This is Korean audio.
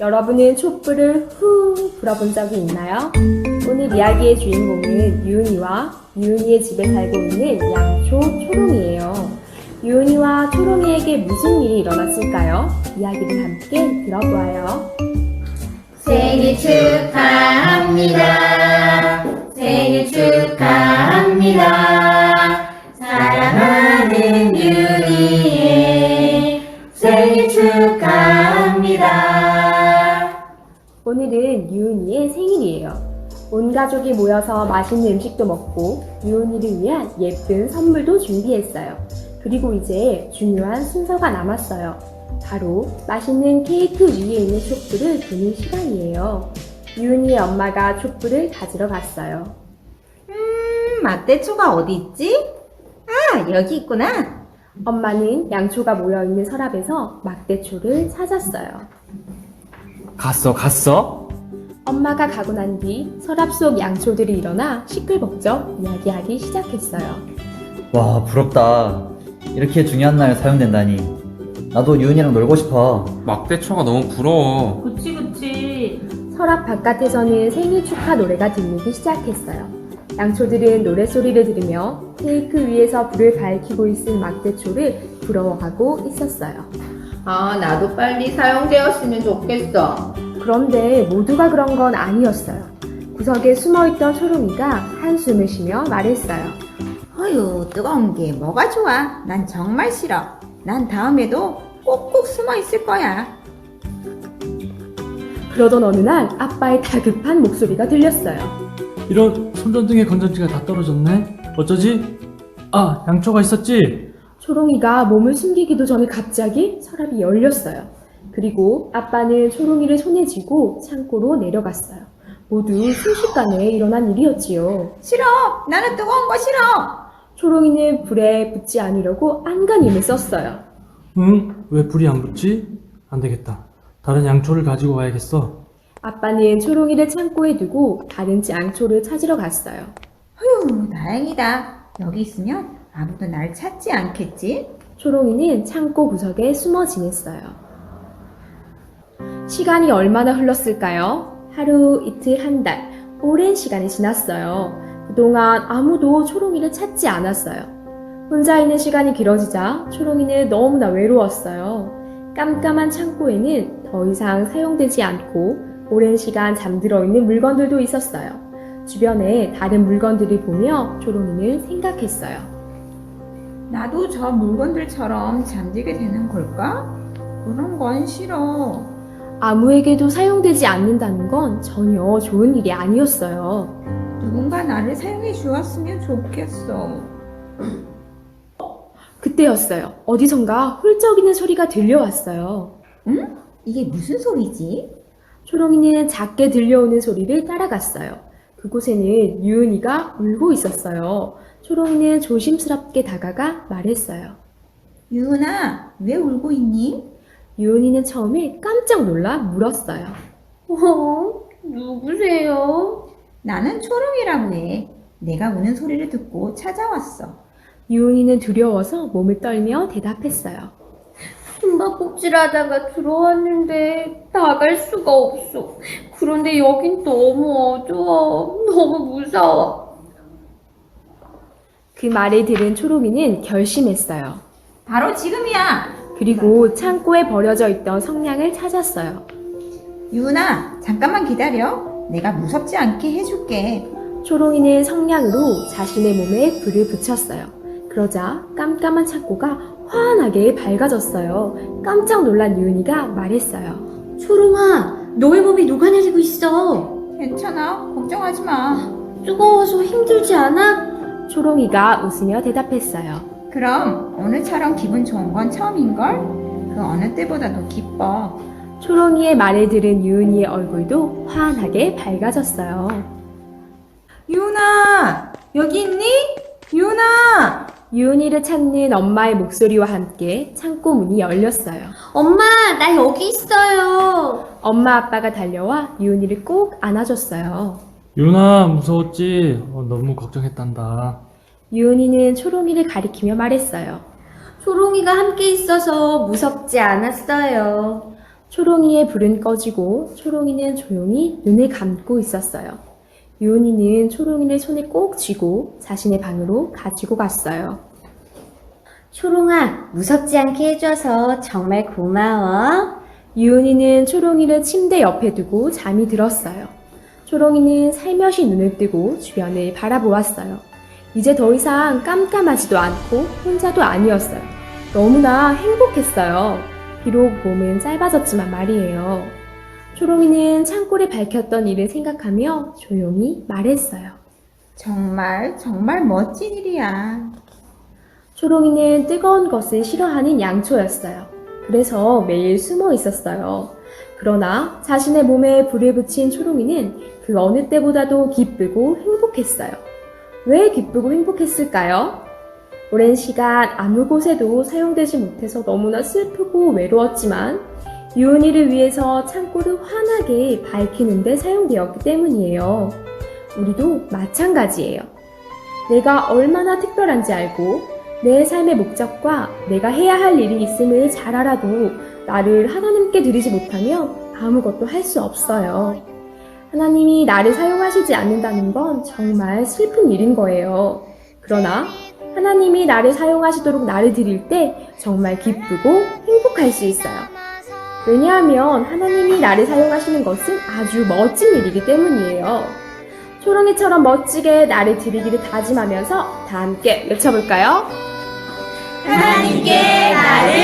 여러분은 촛불을 후 불어본 적이 있나요? 오늘 이야기의 주인공은 유은이와 유은이의 집에 살고 있는 양초 초롱이에요. 유은이와 초롱이에게 무슨 일이 일어났을까요? 이야기를 함께 들어보아요. 생일 축하합니다. 생일 축하합니다. 유은이의 생일이에요. 온 가족이 모여서 맛있는 음식도 먹고 유은이를 위한 예쁜 선물도 준비했어요. 그리고 이제 중요한 순서가 남았어요. 바로 맛있는 케이크 위에 있는 촛불을 두는 시간이에요. 유은이의 엄마가 촛불을 가지러 갔어요. 음, 막대초가 어디 있지? 아, 여기 있구나. 엄마는 양초가 모여있는 서랍에서 막대초를 찾았어요. 갔어, 갔어? 엄마가 가고 난 뒤 서랍 속 양초들이 일어나 시끌벅적 이야기하기 시작했어요. 와, 부럽다. 이렇게 중요한 날 사용된다니. 나도 유은이랑 놀고 싶어. 막대초가 너무 부러워. 그치, 그치. 서랍 바깥에서는 생일 축하 노래가 들리기 시작했어요. 양초들은 노래소리를 들으며 케이크 위에서 불을 밝히고 있을 막대초를 부러워하고 있었어요. 아, 나도 빨리 사용되었으면 좋겠어. 그런데 모두가 그런 건 아니었어요. 구석에 숨어있던 초롱이가 한숨을 쉬며 말했어요. 어휴, 뜨거운 게 뭐가 좋아? 난 정말 싫어. 난 다음에도 꼭꼭 숨어 있을 거야. 그러던 어느 날 아빠의 다급한 목소리가 들렸어요. 이런 손전등의 건전지가 다 떨어졌네. 어쩌지? 아, 양초가 있었지? 초롱이가 몸을 숨기기도 전에 갑자기 서랍이 열렸어요. 그리고 아빠는 초롱이를 손에 쥐고 창고로 내려갔어요. 모두 순식간에 일어난 일이었지요. 싫어! 나는 뜨거운 거 싫어! 초롱이는 불에 붙지 않으려고 안간 힘을 썼어요. 응? 왜 불이 안 붙지? 안 되겠다. 다른 양초를 가지고 와야겠어. 아빠는 초롱이를 창고에 두고 다른 양초를 찾으러 갔어요. 휴, 다행이다. 여기 있으면 아무도 날 찾지 않겠지? 초롱이는 창고 구석에 숨어 지냈어요. 시간이 얼마나 흘렀을까요? 하루, 이틀, 한 달, 오랜 시간이 지났어요. 그동안 아무도 초롱이를 찾지 않았어요. 혼자 있는 시간이 길어지자 초롱이는 너무나 외로웠어요. 깜깜한 창고에는 더 이상 사용되지 않고 오랜 시간 잠들어 있는 물건들도 있었어요. 주변에 다른 물건들을 보며 초롱이는 생각했어요. 나도 저 물건들처럼 잠들게 되는 걸까? 그런 건 싫어. 아무에게도 사용되지 않는다는 건 전혀 좋은 일이 아니었어요. 누군가 나를 사용해 주었으면 좋겠어. 그때였어요. 어디선가 훌쩍이는 소리가 들려왔어요. 응? 이게 무슨 소리지? 초롱이는 작게 들려오는 소리를 따라갔어요. 그곳에는 유은이가 울고 있었어요. 초롱이는 조심스럽게 다가가 말했어요. 유은아, 왜 울고 있니? 유은이는 처음에 깜짝 놀라 물었어요. 어? 누구세요? 나는 초롱이라고 해. 내가 우는 소리를 듣고 찾아왔어. 유은이는 두려워서 몸을 떨며 대답했어요. 숨바꼭질 하다가 들어왔는데 나갈 수가 없어. 그런데 여긴 너무 어두워. 너무 무서워. 그 말을 들은 초롱이는 결심했어요. 바로 지금이야! 그리고 창고에 버려져 있던 성냥을 찾았어요. 유은아, 잠깐만 기다려. 내가 무섭지 않게 해줄게. 초롱이는 성냥으로 자신의 몸에 불을 붙였어요. 그러자 깜깜한 창고가 환하게 밝아졌어요. 깜짝 놀란 유은이가 말했어요. 초롱아, 너의 몸이 녹아내리고 있어. 괜찮아. 걱정하지 마. 뜨거워서 힘들지 않아? 초롱이가 웃으며 대답했어요. 그럼 오늘처럼 기분 좋은 건 처음인걸? 그 어느 때보다도 기뻐. 초롱이의 말을 들은 유은이의 얼굴도 환하게 밝아졌어요. 유은아, 여기 있니? 유은아! 유은이를 찾는 엄마의 목소리와 함께 창고 문이 열렸어요. 엄마, 나 여기 있어요. 엄마 아빠가 달려와 유은이를 꼭 안아줬어요. 유나, 무서웠지? 어, 너무 걱정했단다. 유은이는 초롱이를 가리키며 말했어요. 초롱이가 함께 있어서 무섭지 않았어요. 초롱이의 불은 꺼지고 초롱이는 조용히 눈을 감고 있었어요. 유은이는 초롱이를 손에 꼭 쥐고 자신의 방으로 가지고 갔어요. 초롱아, 무섭지 않게 해줘서 정말 고마워. 유은이는 초롱이를 침대 옆에 두고 잠이 들었어요. 초롱이는 살며시 눈을 뜨고 주변을 바라보았어요. 이제 더 이상 깜깜하지도 않고 혼자도 아니었어요. 너무나 행복했어요. 비록 몸은 짧아졌지만 말이에요. 초롱이는 창고를 밝혔던 일을 생각하며 조용히 말했어요. 정말 정말 멋진 일이야. 초롱이는 뜨거운 것을 싫어하는 양초였어요. 그래서 매일 숨어 있었어요. 그러나 자신의 몸에 불을 붙인 초롱이는 그 어느 때보다도 기쁘고 행복했어요. 왜 기쁘고 행복했을까요? 오랜 시간 아무 곳에도 사용되지 못해서 너무나 슬프고 외로웠지만 유은이를 위해서 창고를 환하게 밝히는데 사용되었기 때문이에요. 우리도 마찬가지예요. 내가 얼마나 특별한지 알고 내 삶의 목적과 내가 해야 할 일이 있음을 잘 알아도 나를 하나님께 드리지 못하면 아무것도 할 수 없어요. 하나님이 나를 사용하시지 않는다는 건 정말 슬픈 일인 거예요. 그러나 하나님이 나를 사용하시도록 나를 드릴 때 정말 기쁘고 행복할 수 있어요. 왜냐하면 하나님이 나를 사용하시는 것은 아주 멋진 일이기 때문이에요. 초롱이처럼 멋지게 나를 드리기를 다짐하면서 다 함께 외쳐볼까요? 하나님께 나를